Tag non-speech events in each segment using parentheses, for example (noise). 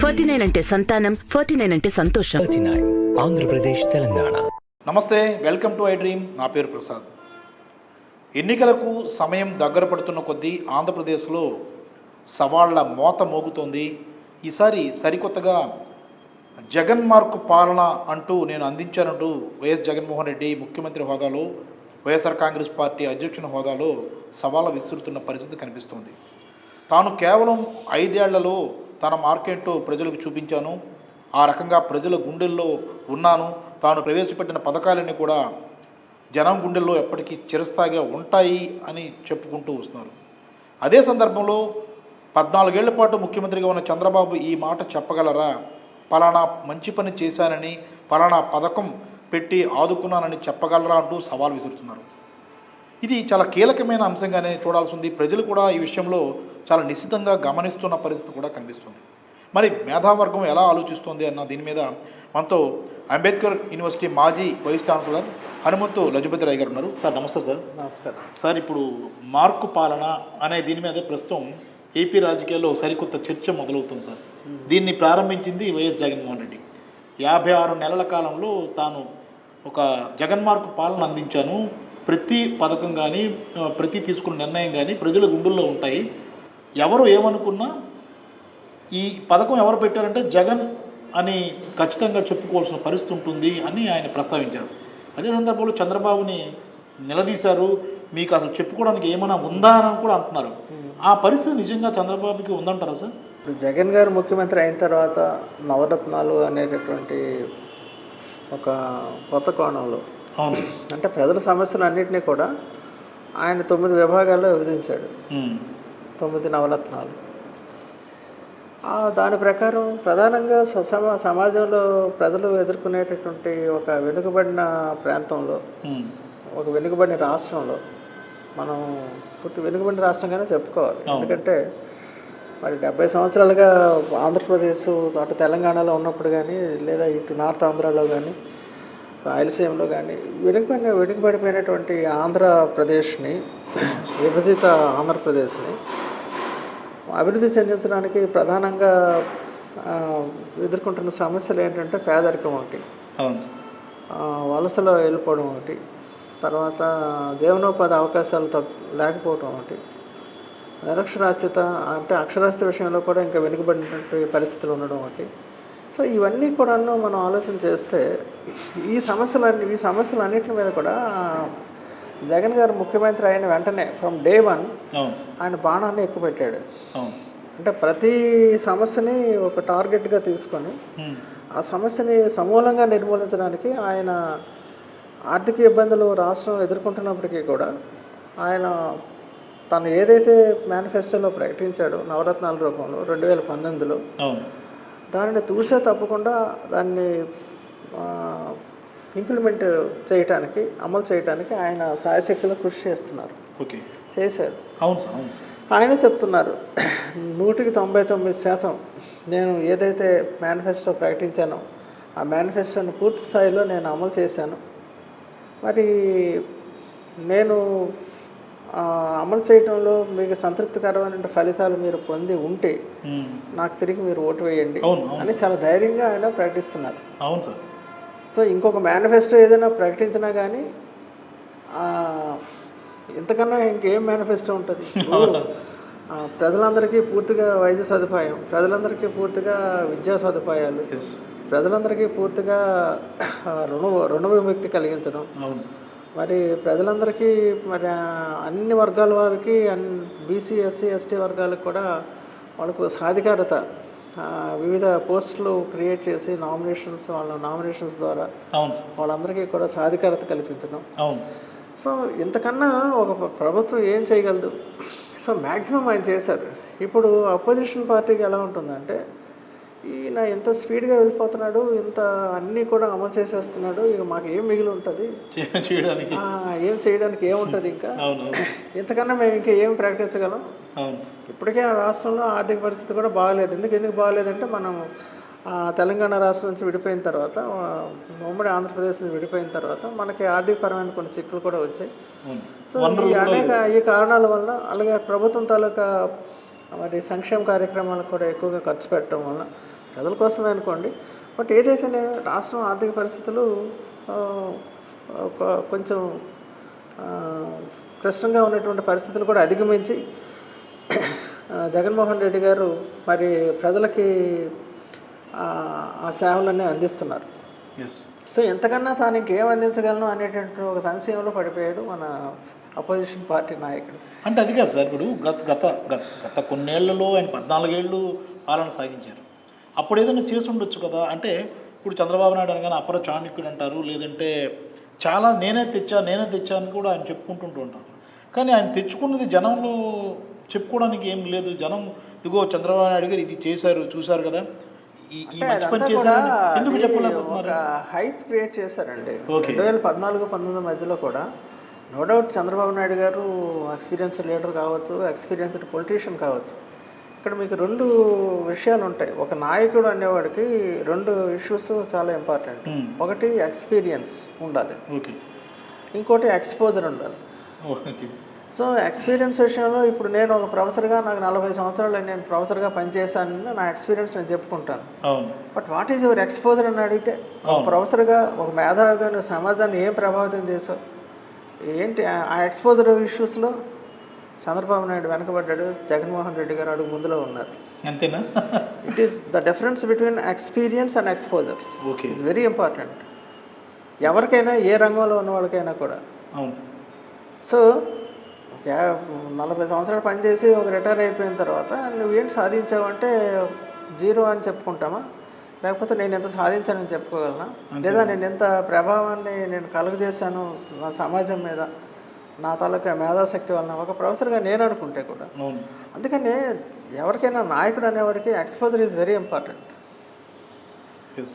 Forty nine అంటే సంతానం forty nine అంటే సంతోషం. ఆంధ్రప్రదేశ్ తెలంగాణ. నమస్తే వెల్కమ్ టు ఐ డ్రీమ్. నా పేరు ప్రసాద్. ఎన్నికలకు సమయం దగ్గర పడుతున్న కొద్దీ ఆంధ్రప్రదేశ్లో సవాళ్ళ మోత మోగుతోంది. ఈసారి సరికొత్తగా జగన్ మార్క్ పాలన అంటూ నేను అందించానంటూ వైఎస్ జగన్మోహన్ రెడ్డి ముఖ్యమంత్రి హోదాలో వైఎస్ఆర్ కాంగ్రెస్ పార్టీ అధ్యక్షుని హోదాలో సవాళ్ళ విసురుతున్న పరిస్థితి కనిపిస్తోంది. తాను కేవలం ఐదేళ్ళలో తన మార్కెట్ ప్రజలకు చూపించాను. ఆ రకంగా ప్రజల గుండెల్లో ఉన్నాను. తాను ప్రవేశపెట్టిన పథకాలన్నీ కూడా జనం గుండెల్లో ఎప్పటికీ చిరస్థాయిగా ఉంటాయి అని చెప్పుకుంటూ వస్తున్నారు. అదే సందర్భంలో పద్నాలుగేళ్ళ పాటు ముఖ్యమంత్రిగా ఉన్న చంద్రబాబు ఈ మాట చెప్పగలరా? పలానా మంచి పని చేశానని పలానా పథకం పెట్టి ఆదుకున్నానని చెప్పగలరా అంటూ సవాల్ విసురుతున్నారు. ఇది చాలా కీలకమైన అంశంగానే చూడాల్సి ఉంది. ప్రజలు కూడా ఈ విషయంలో చాలా నిశ్చితంగా గమనిస్తున్న పరిస్థితి కూడా కనిపిస్తుంది. మరి మేధావర్గం ఎలా ఆలోచిస్తుంది అన్న దీని మీద మనతో అంబేద్కర్ యూనివర్సిటీ మాజీ వైస్ ఛాన్సలర్ హనుమంతు లజపతి రాయ్ గారు ఉన్నారు. సార్ నమస్తే సార్. నమస్కారం సార్ ఇప్పుడు మార్కు పాలన అనే దీని మీద ప్రస్తుతం ఏపీ రాజకీయాల్లో సరికొత్త చర్చ మొదలవుతుంది సార్. దీన్ని ప్రారంభించింది వైఎస్ జగన్మోహన్ రెడ్డి. యాభై ఆరు నెలల కాలంలో తాను ఒక జగన్మార్కు పాలన అందించాను. ప్రతి పథకం కానీ ప్రతి తీసుకున్న నిర్ణయం కానీ ప్రజల గుండెల్లో ఉంటాయి. ఎవరు ఏమనుకున్నా ఈ పథకం ఎవరు పెట్టారంటే జగన్ అని ఖచ్చితంగా చెప్పుకోవాల్సిన పరిస్థితి ఉంటుంది అని ఆయన ప్రస్తావించారు. అదే సందర్భంలో చంద్రబాబుని నిలదీశారు. మీకు అసలు చెప్పుకోవడానికి ఏమైనా ఉందా అని కూడా అంటున్నారు. ఆ పరిస్థితి నిజంగా చంద్రబాబుకి ఉందంటారా సార్? జగన్ గారు ముఖ్యమంత్రి అయిన తర్వాత నవరత్నాలు అనేటటువంటి ఒక కొత్త కోణంలో అవును అంటే ప్రజల సమస్యలు అన్నింటినీ కూడా ఆయన తొమ్మిది విభాగాల్లో విభజించాడు. తొమ్మిది నవరత్నాలు దాని ప్రకారం ప్రధానంగా సమ సమాజంలో ప్రజలు ఎదుర్కొనేటటువంటి ఒక వెనుకబడిన ప్రాంతంలో. ఒక వెనుకబడిన రాష్ట్రంలో మనం పూర్తి వెనుకబడిన రాష్ట్రంగానే చెప్పుకోవాలి. ఎందుకంటే మరి డెబ్బై సంవత్సరాలుగా ఆంధ్రప్రదేశ్ అటు తెలంగాణలో ఉన్నప్పుడు కానీ లేదా ఇటు నార్త్ ఆంధ్రాలో కానీ రాయలసీమలో కానీ వెనుకబడిన వెనుకబడిపోయినటువంటి ఆంధ్రప్రదేశ్ని విభజిత ఆంధ్రప్రదేశ్ని అభివృద్ధి చెందించడానికి ప్రధానంగా ఎదుర్కొంటున్న సమస్యలు ఏంటంటే పేదరికం ఒకటి. వలసలో వెళ్ళిపోవడం ఒకటి. తర్వాత జీవనోపాధి అవకాశాలు లేకపోవడం ఒకటి. నిరక్షరాస్యత అంటే అక్షరాస్యత విషయంలో కూడా ఇంకా వెనుకబడినటువంటి పరిస్థితులు ఉండడం ఒకటి. సో ఇవన్నీ కూడాను మనం ఆలోచన చేస్తే ఈ సమస్యలన్నీ ఈ సమస్యలు అన్నింటి మీద కూడా జగన్ గారు ముఖ్యమంత్రి అయిన వెంటనే ఫ్రమ్ డే వన్ ఆయన బాణాన్ని ఎక్కువ పెట్టాడు. అంటే ప్రతి సమస్యని ఒక టార్గెట్గా తీసుకొని. ఆ సమస్యని సమూలంగా నిర్మూలించడానికి ఆయన ఆర్థిక ఇబ్బందులు రాష్ట్రం ఎదుర్కొంటున్నప్పటికీ కూడా ఆయన తను ఏదైతే మేనిఫెస్టోలో ప్రకటించాడో నవరత్నాల రూపంలో రెండు వేల పంతొమ్మిదిలో దానిని తూచా తప్పకుండా దాన్ని ఇంప్లిమెంట్ చేయటానికి అమలు చేయటానికి ఆయన సాయశక్తిలో కృషి చేస్తున్నారు. ఓకే. చేశారు. అవును సార్ అవును సార్. ఆయన చెప్తున్నారు నూటికి తొంభై తొమ్మిది శాతం నేను ఏదైతే మేనిఫెస్టో ప్రకటించానో ఆ మేనిఫెస్టోని పూర్తి స్థాయిలో నేను అమలు చేశాను. మరి నేను అమలు చేయడంలో మీకు సంతృప్తికరమైన ఫలితాలు మీరు పొంది ఉంటే. నాకు తిరిగి మీరు ఓటు వేయండి. అని చాలా ధైర్యంగా ఆయన ప్రకటిస్తున్నారు. అవును సార్. సో ఇంకొక మేనిఫెస్టో ఏదైనా ప్రకటించినా కానీ ఇంతకన్నా ఇంకేం మేనిఫెస్టో ఉంటుంది? (laughs) ప్రజలందరికీ పూర్తిగా వైద్య సదుపాయం ప్రజలందరికీ పూర్తిగా విద్యా సదుపాయాలు ప్రజలందరికీ పూర్తిగా రుణ రుణ విముక్తి కలిగించడం మరి ప్రజలందరికీ మరి అన్ని వర్గాల వారికి బీసీ ఎస్సీ ఎస్టీ వర్గాలకు కూడా వాళ్ళకు సాధికారత వివిధ పోస్టులు క్రియేట్ చేసి నామినేషన్స్ వాళ్ళ నామినేషన్స్ ద్వారా అవును వాళ్ళందరికీ కూడా సాధికారత కల్పించడం. అవును. సో ఇంతకన్నా ఒక ప్ర- ప్రభుత్వం ఏం చేయగలదు? సో మ్యాక్సిమం ఆయన చేశారు. ఇప్పుడు అపోజిషన్ పార్టీకి ఎలా ఉంటుందంటే ఈయన ఎంత స్పీడ్గా వెళ్ళిపోతున్నాడు ఇంత అన్నీ కూడా అమలు చేసేస్తున్నాడు ఇక మాకు ఏం మిగిలి ఉంటుంది? చేయడానికి? ఏం చేయడానికి ఏముంటుంది ఇంకా? ఇంతకన్నా మేము ఇంకా ఏం ప్రకటించగలం ఇప్పటికే ఆ రాష్ట్రంలో ఆర్థిక పరిస్థితి కూడా బాగాలేదు. ఎందుకు ఎందుకు బాగాలేదంటే మనం తెలంగాణ రాష్ట్రం నుంచి విడిపోయిన తర్వాత ఉమ్మడి ఆంధ్రప్రదేశ్ నుంచి విడిపోయిన తర్వాత మనకి ఆర్థికపరమైన కొన్ని చిక్కులు కూడా వచ్చాయి. సో ఈ అనేక ఈ కారణాల వల్ల అలాగే ప్రభుత్వం తాలూకా మరి సంక్షేమ కార్యక్రమాలకు కూడా ఎక్కువగా ఖర్చు పెట్టడం వల్ల ప్రజల కోసమే అనుకోండి. బట్ ఏదైతేనే రాష్ట్రం ఆర్థిక పరిస్థితులు కొంచెం ఆ, క్లిష్టంగా ఉన్నటువంటి పరిస్థితులు కూడా అధిగమించి జగన్మోహన్ రెడ్డి గారు మరి ప్రజలకి ఆ, సేవలన్నీ అందిస్తున్నారు. సో ఎంతకన్నా తాను ఇంకేం అందించగలను అనేటువంటి ఒక సంశయంలో పడిపోయాడు మన అపోజిషన్ పార్టీ నాయకుడు. అంటే అది కాదు సార్ ఇప్పుడు గత గత గత గత కొన్నేళ్ళలో ఆయన పద్నాలుగేళ్ళు పాలన సాగించారు. అప్పుడు ఏదైనా చేసి ఉండొచ్చు కదా. అంటే ఇప్పుడు చంద్రబాబు నాయుడు అనగానే అపర చాణక్యుడు అంటారు లేదంటే చాలా నేనే తెచ్చా నేనే తెచ్చా అని కూడా ఆయన చెప్పుకుంటుంటూ ఉంటారు. కానీ ఆయన తెచ్చుకున్నది జనంలో చెప్పుకోవడానికి ఏం లేదు. జనం ఇదిగో చంద్రబాబు నాయుడు గారు ఇది చేశారు చూశారు కదా. ఎందుకు చెప్పలేకపోతున్నారు? హైప్ క్రియేట్ చేశారండి. రెండు వేల పద్నాలుగు పంతొమ్మిది మధ్యలో కూడా నో డౌట్ చంద్రబాబు నాయుడు గారు ఎక్స్పీరియన్స్డ్ లీడర్ కావచ్చు ఎక్స్పీరియన్స్డ్ పొలిటీషియన్ కావచ్చు. ఇక్కడ మీకు రెండు విషయాలు ఉంటాయి. ఒక నాయకుడు అనేవాడికి రెండు ఇష్యూస్ చాలా ఇంపార్టెంట్ Hmm. ఒకటి ఎక్స్పీరియన్స్ ఉండాలి. ఓకే ఇంకోటి ఎక్స్పోజర్ ఉండాలి. ఓకే సో ఎక్స్పీరియన్స్ విషయంలో ఇప్పుడు నేను ఒక ప్రొఫెసర్గా నాకు నలభై సంవత్సరాలు నేను ప్రొఫెసర్గా పనిచేశాను నా ఎక్స్పీరియన్స్ నేను చెప్పుకుంటాను. But what is your exposure అని అడిగితే ఒక. ప్రొఫెసర్గా ఒక మేధావిగా సమాజాన్ని ఏం ప్రభావితం చేసావు? ఏంటి ఆ ఎక్స్పోజర్ ఇష్యూస్లో చంద్రబాబు నాయుడు వెనకబడ్డాడు జగన్మోహన్ రెడ్డి గారు అడుగు ముందులో ఉన్నారు. అంతేనా? It is the difference between experience and exposure okay very important ఎవరికైనా ఏ రంగంలో ఉన్న వాళ్ళకైనా కూడా. అవును. సో నలభై సంవత్సరాలు పనిచేసి ఒక రిటైర్ అయిపోయిన తర్వాత నువ్వేంటి సాధించావంటే జీరో అని చెప్పుకుంటామా? లేకపోతే నేను ఎంత సాధించానని చెప్పుకోగలనా? లేదా నేను ఎంత ప్రభావాన్ని నేను కలుగజేశాను నా సమాజం మీద? నా తాలూకా మేధాశక్తి వలన ఒక ప్రొఫెసర్గా నేను అనుకుంటే కూడా అందుకని ఎవరికైనా నాయకుడు అనేవాడికి exposure is very important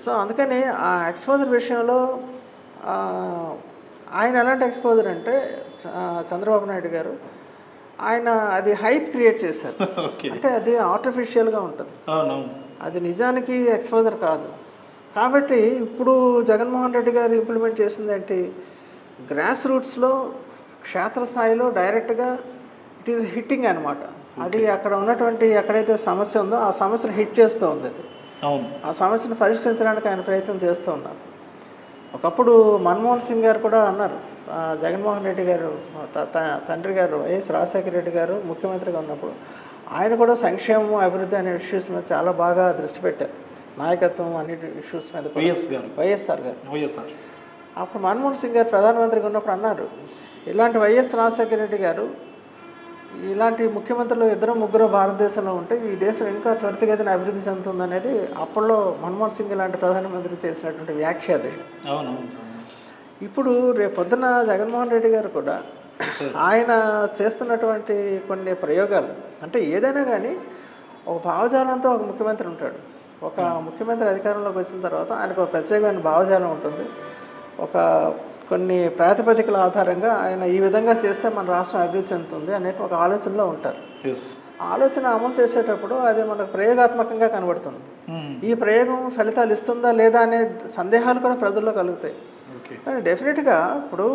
so అందుకని ఆ ఎక్స్పోజర్ విషయంలో ఆయన ఎలాంటి ఎక్స్పోజర్ అంటే చంద్రబాబు నాయుడు గారు ఆయన అది హైప్ క్రియేట్ చేశారు. (laughs) అంటే అది ఆర్టిఫిషియల్గా ఉంటుంది. అది నిజానికి ఎక్స్పోజర్ కాదు. కాబట్టి ఇప్పుడు జగన్మోహన్ రెడ్డి గారు ఇంప్లిమెంట్ చేసింది ఏంటి? గ్రాస్ రూట్స్లో క్షేత్రస్థాయిలో డైరెక్ట్గా ఇట్ ఈస్ హిట్టింగ్ అనమాట అది అక్కడ ఉన్నటువంటి ఎక్కడైతే సమస్య ఉందో ఆ సమస్యను హిట్ చేస్తూ ఉంది అది. అవును. ఆ సమస్యను పరిష్కరించడానికి ఆయన ప్రయత్నం చేస్తూ ఉన్నారు. ఒకప్పుడు మన్మోహన్ సింగ్ గారు కూడా అన్నారు. జగన్మోహన్ రెడ్డి గారు తండ్రి గారు వైఎస్ రాజశేఖర రెడ్డి గారు ముఖ్యమంత్రిగా ఉన్నప్పుడు ఆయన కూడా సంక్షేమం అభివృద్ధి అనే ఇష్యూస్ మీద చాలా బాగా దృష్టి పెట్టారు. నాయకత్వం అన్నిటి ఇష్యూస్ మీద. వైఎస్ గారు. వైఎస్ఆర్ గారు. వైఎస్ఆర్. అప్పుడు మన్మోహన్ సింగ్ గారు ప్రధానమంత్రిగా ఉన్నప్పుడు అన్నారు ఇలాంటి వైఎస్ రాజశేఖర రెడ్డి గారు ఇలాంటి ముఖ్యమంత్రులు ఇద్దరు ముగ్గురు భారతదేశంలో ఉంటే ఈ దేశం ఇంకా త్వరితగతిన అభివృద్ధి చెందుతుందనేది అప్పట్లో మన్మోహన్ సింగ్ లాంటి ప్రధానమంత్రి చేసినటువంటి వ్యాఖ్య అది ఇప్పుడు రేపు పొద్దున జగన్మోహన్ రెడ్డి గారు కూడా ఆయన చేస్తున్నటువంటి కొన్ని ప్రయోగాలు అంటే ఏదైనా కానీ ఒక భావజాలంతో ఒక ముఖ్యమంత్రి ఉంటాడు. ఒక ముఖ్యమంత్రి అధికారంలోకి వచ్చిన తర్వాత ఆయనకు ఒక ప్రత్యేకమైన భావజాలం ఉంటుంది. ఒక కొన్ని ప్రాతిపదికల ఆధారంగా ఆయన ఈ విధంగా చేస్తే మన రాష్ట్రం అభివృద్ధి చెందుతుంది అనే ఒక ఆలోచనలో ఉంటారు. ఆలోచన అమలు చేసేటప్పుడు అది మనకు ప్రయోగాత్మకంగా కనబడుతుంది. ఈ ప్రయోగం ఫలితాలు ఇస్తుందా లేదా అనే సందేహాలు కూడా ప్రజల్లో కలుగుతాయి. కానీ డెఫినెట్గా ఇప్పుడు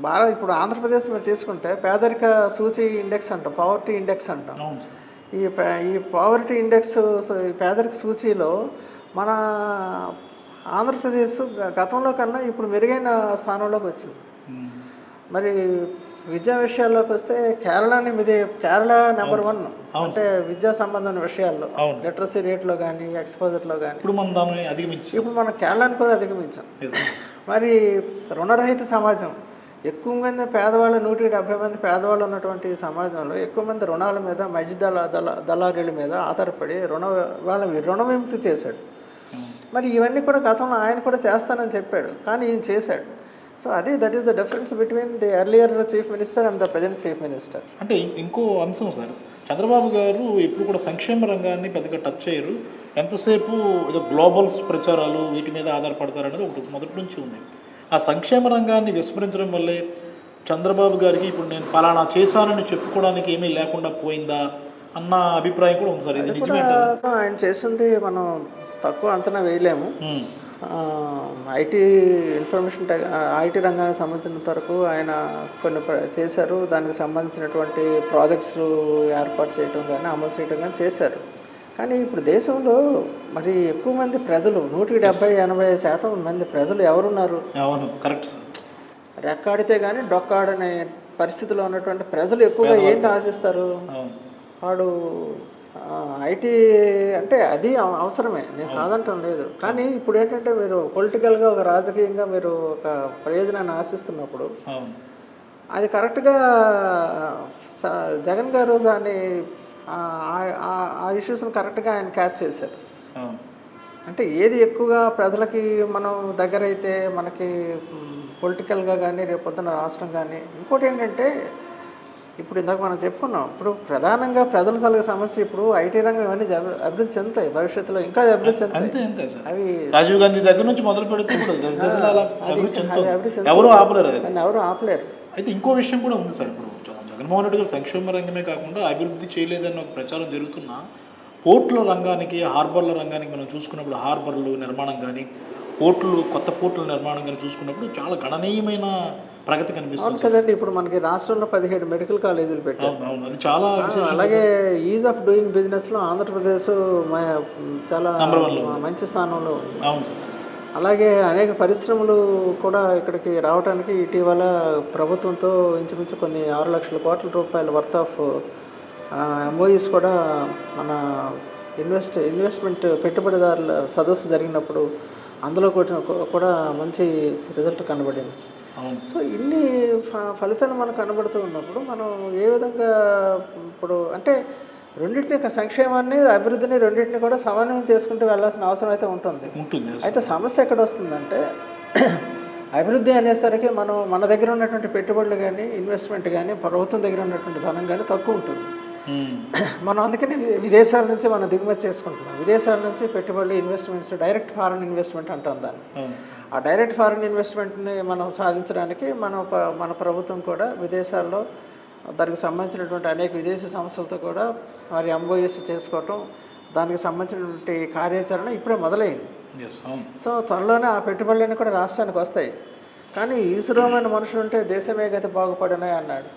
భారత ఇప్పుడు ఆంధ్రప్రదేశ్ మీరు తీసుకుంటే పేదరిక సూచి ఇండెక్స్ అంటాం పవర్టీ ఇండెక్స్ అంటాం. ఈ ఈ పవర్టీ ఇండెక్స్ పేదరిక సూచీలో మన ఆంధ్రప్రదేశ్ గతంలో కన్నా ఇప్పుడు మెరుగైన స్థానంలోకి వచ్చింది. మరి విద్యా విషయాల్లోకి వస్తే కేరళని మీది కేరళ నెంబర్ వన్ అంటే విద్యా సంబంధమైన విషయాల్లో. లిటరసీ రేట్లో కానీ ఎక్స్పోజర్లో కానీ ఇప్పుడు మనం దాన్ని అధిగమించి ఇప్పుడు మనం కేరళని కూడా అధిగమించాం. మరి రుణరహిత సమాజం ఎక్కువ మంది పేదవాళ్ళు నూటికి డెబ్బై మంది పేదవాళ్ళు ఉన్నటువంటి సమాజంలో ఎక్కువ మంది రుణాల మీద మధ్య దళ దళ దళారీల మీద ఆధారపడి రుణ వాళ్ళని రుణ విముక్తి చేశాడు. మరి ఇవన్నీ కూడా గతంలో ఆయన కూడా చేస్తానని చెప్పాడు. కానీ ఈయన చేశాడు. సో అది that is the difference between the earlier chief minister and the present chief minister అంటే ఇంకో అంశం సార్. చంద్రబాబు గారు ఎప్పుడు కూడా సంక్షేమ రంగాన్ని పెద్దగా టచ్ చేయరు. ఎంతసేపు ఏదో గ్లోబల్స్ ప్రచారాలు వీటి మీద ఆధారపడతారు అనేది ఒకటి మొదటి నుంచి ఉంది. ఆ సంక్షేమ రంగాన్ని విస్మరించడం వల్లే చంద్రబాబు గారికి ఇప్పుడు నేను పలానా చేశానని చెప్పుకోవడానికి ఏమీ లేకుండా పోయిందా అన్న అభిప్రాయం కూడా ఉంది సార్. ఇది నిజమే ఆయన చేసింది మనం తక్కువ అంచనా వేయలేము. ఐటీ ఇన్ఫర్మేషన్ టెక్ ఐటీ రంగానికి సంబంధించినంత వరకు ఆయన కొన్ని చేశారు. దానికి సంబంధించినటువంటి ప్రాజెక్ట్స్ ఏర్పాటు చేయడం కానీ అమలు చేయడం కానీ చేశారు. కానీ ఇప్పుడు దేశంలో మరి ఎక్కువ మంది ప్రజలు నూటికి డెబ్బై ఎనభై శాతం మంది ప్రజలు ఎవరున్నారు? అవును కరెక్ట్ రెక్కాడితే కానీ డొక్కాడనే పరిస్థితిలో ఉన్నటువంటి ప్రజలు ఎక్కువగా ఏంటి ఆశిస్తారు? వాడు ఐటీ అంటే అది అవ- అవసరమే. నేను కాదంటం లేదు. కానీ ఇప్పుడు ఏంటంటే మీరు పొలిటికల్గా ఒక రాజకీయంగా మీరు ఒక ప్రయోజనాన్ని ఆశిస్తున్నప్పుడు అది కరెక్ట్గా జగన్ గారు దాన్ని ఆ- ఇష్యూస్ని కరెక్ట్గా ఆయన క్యాచ్ చేశారు. అంటే ఏది ఎక్కువగా ప్రజలకి మనం దగ్గర అయితే మనకి పొలిటికల్గా కానీ రేపొద్దున రాష్ట్రం కానీ ఇంకోటి ఏంటంటే ఇప్పుడు ఇందాక మనం చెప్పుకున్నాం ఇప్పుడు ప్రధానంగా ప్రజల తలక సమస్య ఇప్పుడు ఐటీ రంగం ఇవన్నీ అభివృద్ధి చెందుతాయి భవిష్యత్తులో ఇంకా అభివృద్ధి చెందుతాయి. అంతే అవి రాజీవ్ గాంధీ దగ్గర నుంచి మొదలు పెడితే. ఎవరు ఆపలేరు ఎవరు అయితే ఇంకో విషయం కూడా ఉంది సార్ ఇప్పుడు జగన్- జగన్మోహన్ రెడ్డి గారు సంక్షేమ రంగమే కాకుండా అభివృద్ధి చేయలేదన్న ఒక ప్రచారం జరుగుతున్నా పోర్టుల రంగానికి హార్బర్ల రంగానికి మనం చూసుకున్నప్పుడు హార్బర్లు నిర్మాణం కానీ పోర్టులు కొత్త పోర్టుల నిర్మాణం కానీ చూసుకున్నప్పుడు చాలా గణనీయమైన ప్రగతి అవును కనిపిస్తుంది కదండి ఇప్పుడు మనకి రాష్ట్రంలో పదిహేడు మెడికల్ కాలేజీలు పెట్టారు. అది చాలా అలాగే ఈజ్ ఆఫ్ డూయింగ్ బిజినెస్లో ఆంధ్రప్రదేశ్ చాలా మంచి స్థానంలో ఉంది. అవును సార్. అలాగే అనేక పరిశ్రమలు కూడా ఇక్కడికి రావడానికి ఇటీవల ప్రభుత్వంతో ఇంచుమించు కొన్ని ఆరు లక్షల కోట్ల రూపాయల వర్త్ ఆఫ్ ఎంఓఈస్ కూడా మన ఇన్వెస్ట్ ఇన్వెస్ట్మెంట్ పెట్టుబడిదారుల సదస్సు జరిగినప్పుడు అందులో కూడా మంచి రిజల్ట్ కనబడింది. సో ఇన్ని ఫ- ఫలితాలు మనకు కనబడుతూ ఉన్నప్పుడు మనం ఏ విధంగా ఇప్పుడు అంటే రెండింటిని సంక్షేమాన్ని అభివృద్ధిని రెండింటిని కూడా సమన్వయం చేసుకుంటూ వెళ్ళాల్సిన అవసరం అయితే ఉంటుంది ఉంటుంది. అయితే సమస్య ఎక్కడ వస్తుందంటే (clears throat) అభివృద్ధి అనేసరికి మనం మన దగ్గర ఉన్నటువంటి పెట్టుబడులు కానీ ఇన్వెస్ట్మెంట్ కానీ ప్రభుత్వం దగ్గర ఉన్నటువంటి ధనం కానీ తక్కువ ఉంటుంది. మనం అందుకని విదేశాల నుంచి మనం దిగుమతి చేసుకుంటున్నాం. విదేశాల నుంచి పెట్టుబడులు ఇన్వెస్ట్మెంట్స్ డైరెక్ట్ ఫారెన్ ఇన్వెస్ట్మెంట్ అంటాం దాన్ని. అవును ఆ డైరెక్ట్ ఫారెన్ ఇన్వెస్ట్మెంట్ని మనం సాధించడానికి మన మన ప్రభుత్వం కూడా విదేశాల్లో దానికి సంబంధించినటువంటి అనేక విదేశీ సంస్థలతో కూడా మరి ఎంఓఎస్ చేసుకోవటం దానికి సంబంధించినటువంటి కార్యాచరణ ఇప్పుడే మొదలైంది. సో త్వరలోనే ఆ పెట్టుబడులన్నీ కూడా రాష్ట్రానికి వస్తాయి. కానీ ఈశ్వరమైన మనుషులు ఉంటే దేశమే గతి బాగుపడనే అన్నాడు.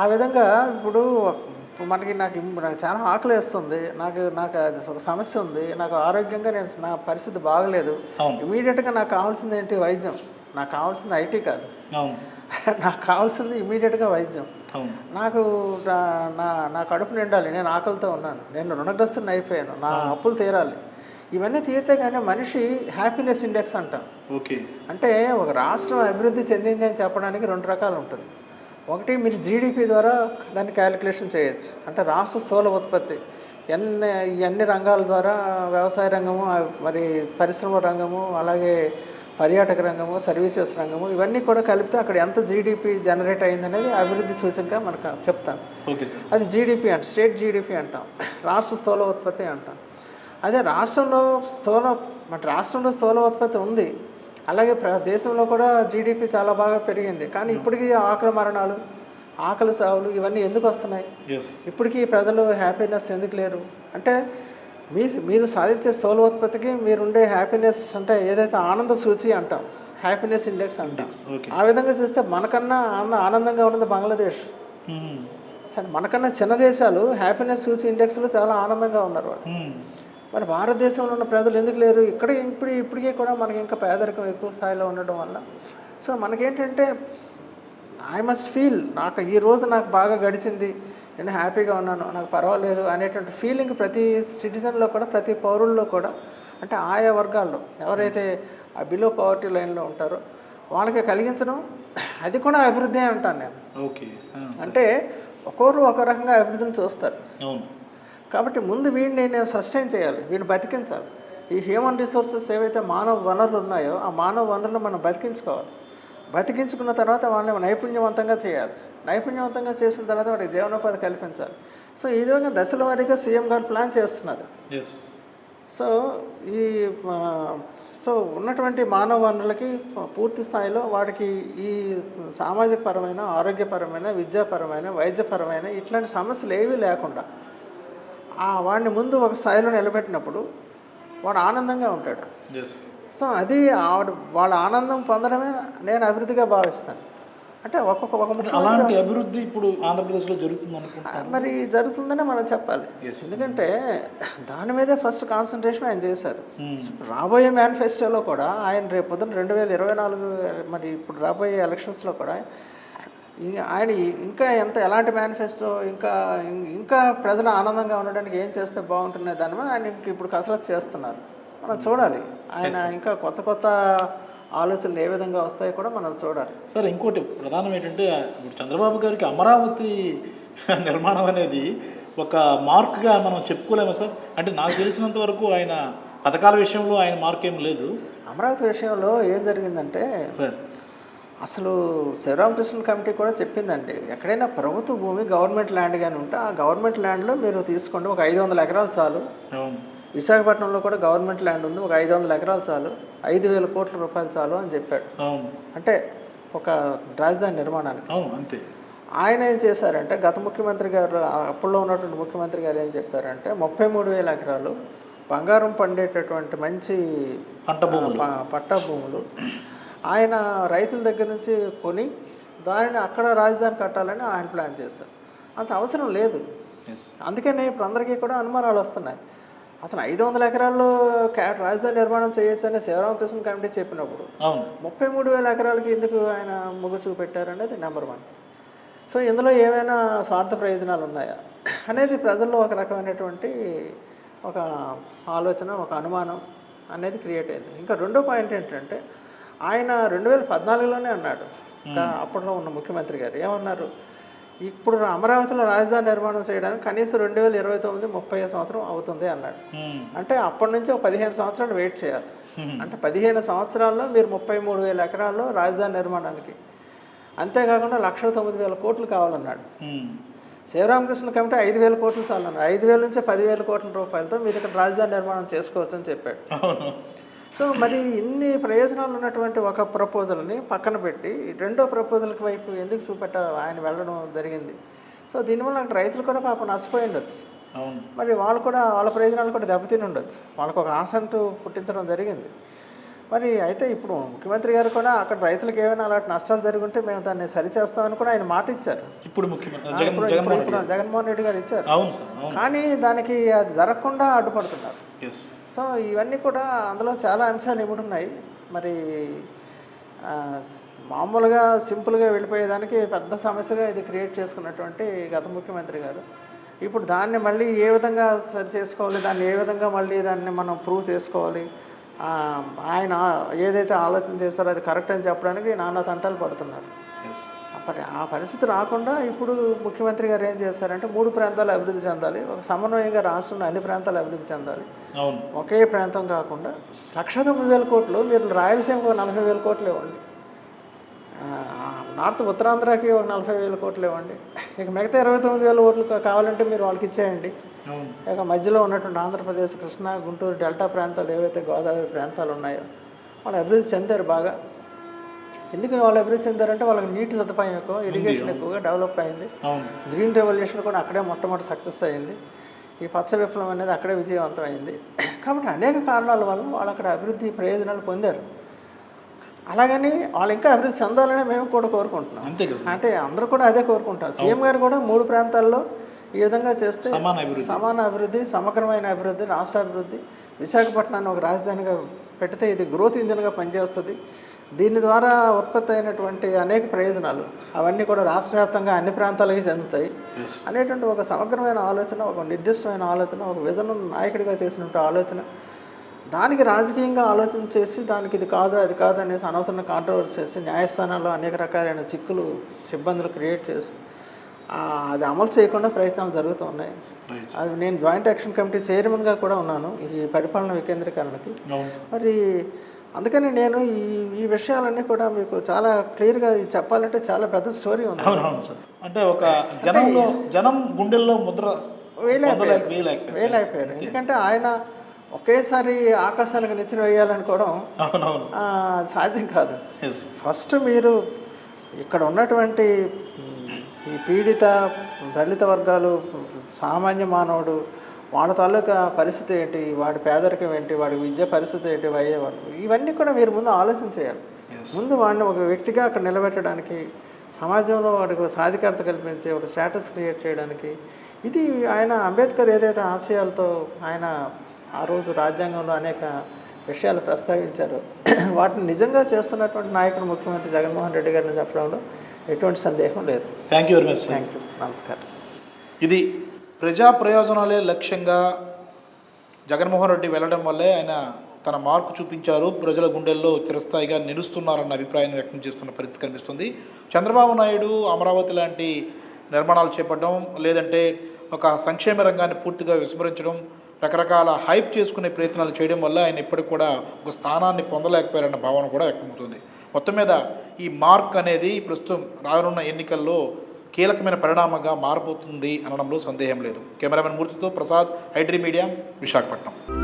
ఆ విధంగా ఇప్పుడు మనకి నాకు నాకు చాలా ఆకలి వేస్తుంది. నాకు నాకు అది ఒక సమస్య ఉంది. నాకు ఆరోగ్యంగా నేను నా పరిస్థితి బాగలేదు. ఇమీడియట్గా నాకు కావాల్సింది ఏంటి? వైద్యం. నాకు కావాల్సింది ఐటీ కాదు. (laughs) నాకు కావాల్సింది ఇమీడియట్గా వైద్యం. నాకు నా- నా నా కడుపు నిండాలి. నేను ఆకలితో ఉన్నాను. నేను రుణగ్రస్తుని అయిపోయాను. నా అప్పులు తీరాలి. ఇవన్నీ తీరితే కానీ మనిషి హ్యాపీనెస్ ఇండెక్స్ అంటాం. ఓకే. అంటే ఒక రాష్ట్రం అభివృద్ధి చెందింది అని చెప్పడానికి రెండు రకాలు ఉంటుంది. ఒకటి మీరు జీడిపి ద్వారా దాన్ని క్యాలిక్యులేషన్ చేయొచ్చు. అంటే రాష్ట్ర స్థూల ఉత్పత్తి. ఎన్ని ఈ అన్ని రంగాల ద్వారా వ్యవసాయ రంగము మరి పరిశ్రమ రంగము అలాగే పర్యాటక రంగము సర్వీసెస్ రంగము ఇవన్నీ కూడా కలిపితే అక్కడ ఎంత జీడిపి జనరేట్ అయిందనేది అభివృద్ధి సూచనగా మనకు చెప్తాను అది జీడిపి అంట స్టేట్ జీడిపి అంటాం. రాష్ట్ర స్థూల ఉత్పత్తి అంటాం. అదే రాష్ట్రంలో స్థూల మన రాష్ట్రంలో స్థూల ఉత్పత్తి ఉంది. అలాగే ప్ర దేశంలో కూడా జీడిపి చాలా బాగా పెరిగింది. కానీ ఇప్పటికీ ఆకలి మరణాలు ఆకలి సావులు ఇవన్నీ ఎందుకు వస్తున్నాయి? ఇప్పటికీ ప్రజలు హ్యాపీనెస్ ఎందుకు లేరు? అంటే మీ మీరు సాధించే స్థూల ఉత్పత్తికి మీరుండే హ్యాపీనెస్ అంటే ఏదైతే ఆనంద సూచి అంటాం హ్యాపీనెస్ ఇండెక్స్ అంటాం. ఆ విధంగా చూస్తే మనకన్నా ఆనంద ఆనందంగా ఉన్నది బంగ్లాదేశ్. సరే మనకన్నా చిన్న దేశాలు హ్యాపీనెస్ సూచి ఇండెక్స్లో చాలా ఆనందంగా ఉన్నారు వాళ్ళు. మరి భారతదేశంలో ఉన్న ప్రజలు ఎందుకు లేరు? ఇక్కడ ఇప్పుడు ఇప్పటికే కూడా మనకి ఇంకా పేదరికం ఎక్కువ స్థాయిలో ఉండడం వల్ల. సో మనకేంటంటే ఐ మస్ట్ ఫీల్ నాకు ఈ రోజు నాకు బాగా గడిచింది. నేను హ్యాపీగా ఉన్నాను. నాకు పర్వాలేదు అనేటువంటి ఫీలింగ్ ప్రతి సిటిజన్లో కూడా ప్రతి పౌరుల్లో కూడా. అంటే ఆయా వర్గాల్లో ఎవరైతే ఆ బిలో పవర్టీ లైన్లో ఉంటారో వాళ్ళకి కలిగించడం అది కూడా అభివృద్ధి అంటాను నేను. ఓకే. అంటే ఒక్కొరు ఒక రకంగా అభివృద్ధిని చూస్తారు. అవును. కాబట్టి ముందు వీడిని నేను సస్టైన్ చేయాలి వీడిని బతికించాలి. ఈ హ్యూమన్ రిసోర్సెస్ ఏవైతే మానవ వనరులు ఉన్నాయో ఆ మానవ వనరులు మనం బతికించుకోవాలి. బతికించుకున్న తర్వాత వాళ్ళని నైపుణ్యవంతంగా చేయాలి. నైపుణ్యవంతంగా చేసిన తర్వాత వాడికి జీవనోపాధి కల్పించాలి. సో ఈ విధంగా దశల వారీగా సీఎం గారు ప్లాన్ చేస్తున్నారు. సో ఈ సో ఉన్నటువంటి మానవ వనరులకి పూర్తి స్థాయిలో వాడికి ఈ సామాజిక పరమైన ఆరోగ్యపరమైన విద్యాపరమైన వైద్యపరమైన ఇట్లాంటి సమస్యలు ఏవీ లేకుండా ఆ వాడిని ముందు ఒక స్థాయిలో నిలబెట్టినప్పుడు వాడు ఆనందంగా ఉంటాడు. సో అది ఆవిడ వాళ్ళ ఆనందం పొందడమే నేను అభివృద్ధిగా భావిస్తాను. అంటే ఒక్కొక్క ఒక అలాంటి అభివృద్ధి ఇప్పుడు ఆంధ్రప్రదేశ్లో జరుగుతుంది అనుకుంటున్నాను మరి జరుగుతుందనే మనం చెప్పాలి. ఎందుకంటే దాని మీదే ఫస్ట్ కాన్సన్ట్రేషన్ ఆయన చేశారు. Hmm. రాబోయే మేనిఫెస్టోలో కూడా ఆయన రేపు పొద్దున్న రెండు వేల ఇరవై నాలుగు మరి ఇప్పుడు రాబోయే ఎలక్షన్స్లో కూడా ఆయన ఇంకా ఎంత ఎలాంటి మేనిఫెస్టో ఇంకా ఇంకా ప్రజలు ఆనందంగా ఉండడానికి ఏం చేస్తే బాగుంటుంది దాని మీద ఆయన ఇంక ఇప్పుడు కసరత్తు చేస్తున్నారు. మనం చూడాలి. ఆయన ఇంకా కొత్త కొత్త ఆలోచనలు ఏ విధంగా వస్తాయో కూడా మనం చూడాలి. సార్ ఇంకోటి ప్రధానం ఏంటంటే ఇప్పుడు చంద్రబాబు గారికి అమరావతి (laughs) నిర్మాణం అనేది ఒక మార్క్గా మనం చెప్పుకోలేమా సార్? అంటే నాకు తెలిసినంత వరకు ఆయన పథకాల విషయంలో ఆయన మార్క్ ఏం లేదు. అమరావతి విషయంలో ఏం జరిగిందంటే సార్. అసలు శివరామకృష్ణ కమిటీ కూడా చెప్పిందండి ఎక్కడైనా ప్రభుత్వ భూమి గవర్నమెంట్ ల్యాండ్ కానీ ఉంటే ఆ గవర్నమెంట్ ల్యాండ్లో మీరు తీసుకోండి ఒక ఐదు వందల ఎకరాలు చాలు. విశాఖపట్నంలో కూడా గవర్నమెంట్ ల్యాండ్ ఉంది ఒక ఐదు వందల ఎకరాలు చాలు. ఐదు వేల కోట్ల రూపాయలు చాలు అని చెప్పాడు. అంటే ఒక రాజధాని నిర్మాణానికి. అంతే. ఆయన ఏం చేశారంటే గత ముఖ్యమంత్రి గారు అప్పుల్లో ఉన్నటువంటి ముఖ్యమంత్రి గారు ఏం చెప్పారంటే ముప్పై మూడు వేల ఎకరాలు బంగారం పండేటటువంటి మంచి పంట భూములు. పట్టా భూములు ఆయన రైతుల దగ్గర నుంచి కొని దానిని అక్కడ రాజధాని కట్టాలని ఆయన ప్లాన్ చేశారు. అంత అవసరం లేదు. అందుకనే ఇప్పుడు అందరికీ కూడా అనుమానాలు వస్తున్నాయి. అసలు ఐదు వందల ఎకరాల్లో రాజధాని నిర్మాణం చేయొచ్చు అని శివరామకృష్ణ కమిటీ చెప్పినప్పుడు ముప్పై మూడు వేల ఎకరాలకి ఎందుకు ఆయన మొగ్గు చూపెట్టారనేది నెంబర్ వన్. సో ఇందులో ఏమైనా స్వార్థ ప్రయోజనాలు ఉన్నాయా? అనేది ప్రజల్లో ఒక రకమైనటువంటి ఒక ఆలోచన ఒక అనుమానం అనేది క్రియేట్ అయింది. ఇంకా రెండో పాయింట్ ఏంటంటే ఆయన రెండు వేల పద్నాలుగులోనే అన్నాడు. అప్పట్లో ఉన్న ముఖ్యమంత్రి గారు. ఏమన్నారు? ఇప్పుడు అమరావతిలో రాజధాని నిర్మాణం చేయడానికి కనీసం రెండు వేల ఇరవై తొమ్మిది ముప్పై సంవత్సరం అవుతుంది అన్నాడు. అంటే అప్పటి నుంచి ఒక పదిహేను సంవత్సరాలు వెయిట్ చేయాలి. అంటే పదిహేను సంవత్సరాల్లో మీరు ముప్పై మూడు వేల ఎకరాల్లో రాజధాని నిర్మాణానికి అంతేకాకుండా లక్ష తొమ్మిది వేల కోట్లు కావాలన్నాడు. శివరామకృష్ణ కమిటీ ఐదు వేల కోట్లు చాలన్నాడు ఐదు వేల నుంచి పదివేల కోట్ల రూపాయలతో మీరు ఇక్కడ రాజధాని నిర్మాణం చేసుకోవచ్చు అని చెప్పాడు సో మరి ఇన్ని ప్రయోజనాలు ఉన్నటువంటి ఒక ప్రపోజల్ని పక్కన పెట్టి రెండో ప్రపోజల్కి వైపు ఎందుకు చూపెట్ట ఆయన వెళ్ళడం జరిగింది. సో దీనివల్ల అక్కడ రైతులు కూడా పాపం నష్టపోయి ఉండొచ్చు. అవును. మరి వాళ్ళు కూడా వాళ్ళ ప్రయోజనాలు కూడా దెబ్బతిని ఉండొచ్చు. వాళ్ళకు ఒక ఆశ అంటూ పుట్టించడం జరిగింది. మరి అయితే ఇప్పుడు ముఖ్యమంత్రి గారు కూడా అక్కడ రైతులకు ఏమైనా అలాంటి నష్టాలు జరుగుంటే మేము దాన్ని సరిచేస్తామని కూడా ఆయన మాట ఇచ్చారు. ఇప్పుడు ముఖ్యమంత్రి జగన్మోహన్ రెడ్డి గారు. ఇచ్చారు. అవును. కానీ దానికి అది జరగకుండా అడ్డుపడుతున్నారు. సో ఇవన్నీ కూడా అందులో చాలా అంశాలు ఇముడున్నాయి మరి మామూలుగా సింపుల్గా వెళ్ళిపోయేదానికి పెద్ద సమస్యగా ఇది క్రియేట్ చేసుకున్నటువంటి గత ముఖ్యమంత్రి గారు. ఇప్పుడు దాన్ని మళ్ళీ ఏ విధంగా సరి చేసుకోవాలి దాన్ని ఏ విధంగా మళ్ళీ దాన్ని మనం ప్రూవ్ చేసుకోవాలి ఆయన ఏదైతే ఆలోచన చేస్తారో అది కరెక్ట్ అని చెప్పడానికి నానా తంటాలు పడుతున్నారు. ఆ పరిస్థితి రాకుండా ఇప్పుడు ముఖ్యమంత్రి గారు ఏం చేశారంటే మూడు ప్రాంతాలు అభివృద్ధి చెందాలి ఒక సమన్వయంగా రాష్ట్రంలో అన్ని ప్రాంతాలు అభివృద్ధి చెందాలి. ఒకే ప్రాంతం కాకుండా లక్ష తొమ్మిది వేల కోట్లు మీరు రాయలసీమకు ఒక నలభై వేల కోట్లు ఇవ్వండి. నార్త్ ఉత్తరాంధ్రకి ఒక నలభై వేల కోట్లు ఇవ్వండి. ఇక మిగతా ఇరవై తొమ్మిది వేల ఓట్లు కా- కావాలంటే మీరు వాళ్ళకి ఇచ్చేయండి. ఇక మధ్యలో ఉన్నటువంటి ఆంధ్రప్రదేశ్ కృష్ణా గుంటూరు డెల్టా ప్రాంతాలు ఏవైతే గోదావరి ప్రాంతాలు ఉన్నాయో వాళ్ళు అభివృద్ధి చెందారు బాగా. ఎందుకు వాళ్ళు అభివృద్ధి చెందారంటే వాళ్ళకి నీటి సదుపాయం ఎక్కువ ఇరిగేషన్ ఎక్కువగా డెవలప్ అయింది. గ్రీన్ రెవల్యూషన్ కూడా అక్కడే మొట్టమొదటి సక్సెస్ అయింది. ఈ పచ్చ విప్లవం అనేది అక్కడే విజయవంతం అయింది. కాబట్టి అనేక కారణాల వల్ల వాళ్ళు అక్కడ అభివృద్ధి ప్రయోజనాలు పొందారు. అలాగని వాళ్ళు ఇంకా అభివృద్ధి చెందాలని మేము కూడా కోరుకుంటున్నాం. అంతే అంటే అందరూ కూడా అదే కోరుకుంటారు. సీఎం గారు కూడా మూడు ప్రాంతాల్లో ఈ విధంగా చేస్తే సమాన అభివృద్ధి. సమాన అభివృద్ధి సమగ్రమైన అభివృద్ధి రాష్ట్ర అభివృద్ధి విశాఖపట్నాన్ని ఒక రాజధానిగా పెడితే ఇది గ్రోత్ ఇంజిన్గా పనిచేస్తుంది. దీని ద్వారా ఉత్పత్తి అయినటువంటి అనేక ప్రయోజనాలు. అవన్నీ కూడా రాష్ట్ర వ్యాప్తంగా అన్ని ప్రాంతాలకి చెందుతాయి. అనేటువంటి ఒక సమగ్రమైన ఆలోచన ఒక నిర్దిష్టమైన ఆలోచన ఒక విజన్ నాయకుడిగా చేసినట్టు ఆలోచన దానికి రాజకీయంగా ఆలోచన చేసి దానికి ఇది కాదు అది కాదు అనేసి అనవసరంగా కాంట్రవర్సీ చేసి న్యాయస్థానాల్లో అనేక రకాలైన చిక్కులు సిబ్బందులు క్రియేట్ చేసి అది అమలు చేయకుండా ప్రయత్నాలు జరుగుతూ ఉన్నాయి. అది నేను జాయింట్ యాక్షన్ కమిటీ చైర్మన్గా కూడా ఉన్నాను. ఈ పరిపాలన వికేంద్రీకరణకి. మరి అందుకని నేను ఈ ఈ విషయాలన్నీ కూడా మీకు చాలా క్లియర్గా చెప్పాలంటే చాలా పెద్ద స్టోరీ ఉంది. సార్. అంటే ఒక జనంలో జనం గుండెల్లో ముద్ర. వేయలేకపోయారు ఎందుకంటే ఆయన ఒకేసారి ఆకాశానికి నిచ్చెన వేయాలనుకోవడం సాధ్యం కాదు. ఫస్ట్ మీరు ఇక్కడ ఉన్నటువంటి ఈ పీడిత దళిత వర్గాలు సామాన్య మానవుడు వాళ్ళ తాలూకా పరిస్థితి ఏంటి? వాడి పేదరికం ఏంటి? వాడి విద్య పరిస్థితి ఏంటి? అయ్యేవాడు ఇవన్నీ కూడా మీరు ముందు ఆలోచన చేయాలి. ముందు వాడిని ఒక వ్యక్తిగా అక్కడ నిలబెట్టడానికి సమాజంలో వాడికి సాధికారత కల్పించి ఒక స్టేటస్ క్రియేట్ చేయడానికి ఇది ఆయన అంబేద్కర్ ఏదైతే ఆశయాలతో ఆయన ఆ రోజు రాజ్యాంగంలో అనేక విషయాలు ప్రస్తావించారు వాటిని నిజంగా చేస్తున్నటువంటి నాయకుడు ముఖ్యమంత్రి జగన్మోహన్ రెడ్డి గారిని చెప్పడంలో ఎటువంటి సందేహం లేదు. Thank you very much thank you నమస్కారం. ఇది ప్రజా ప్రయోజనాలే లక్ష్యంగా జగన్మోహన్ రెడ్డి వెళ్ళడం వల్లే ఆయన తన మార్కు చూపించారు. ప్రజల గుండెల్లో చిరస్థాయిగా నిలుస్తున్నారన్న అభిప్రాయాన్ని వ్యక్తం చేస్తున్న పరిస్థితి కనిపిస్తుంది. చంద్రబాబు నాయుడు అమరావతి లాంటి నిర్మాణాలు చేపట్టడం లేదంటే ఒక సంక్షేమ రంగాన్ని పూర్తిగా విస్మరించడం రకరకాల హైప్ చేసుకునే ప్రయత్నాలు చేయడం వల్ల ఆయన ఇప్పటికి కూడా ఒక స్థానాన్ని పొందలేకపోయారన్న భావన కూడా వ్యక్తమవుతుంది. మొత్తం మీద ఈ మార్క్ అనేది ప్రస్తుతం రానున్న ఎన్నికల్లో కీలకమైన పరిణామంగా మారబోతుంది అనడంలో సందేహం లేదు. కెమెరామెన్ మూర్తితో ప్రసాద్ హైడ్రీ మీడియా విశాఖపట్నం.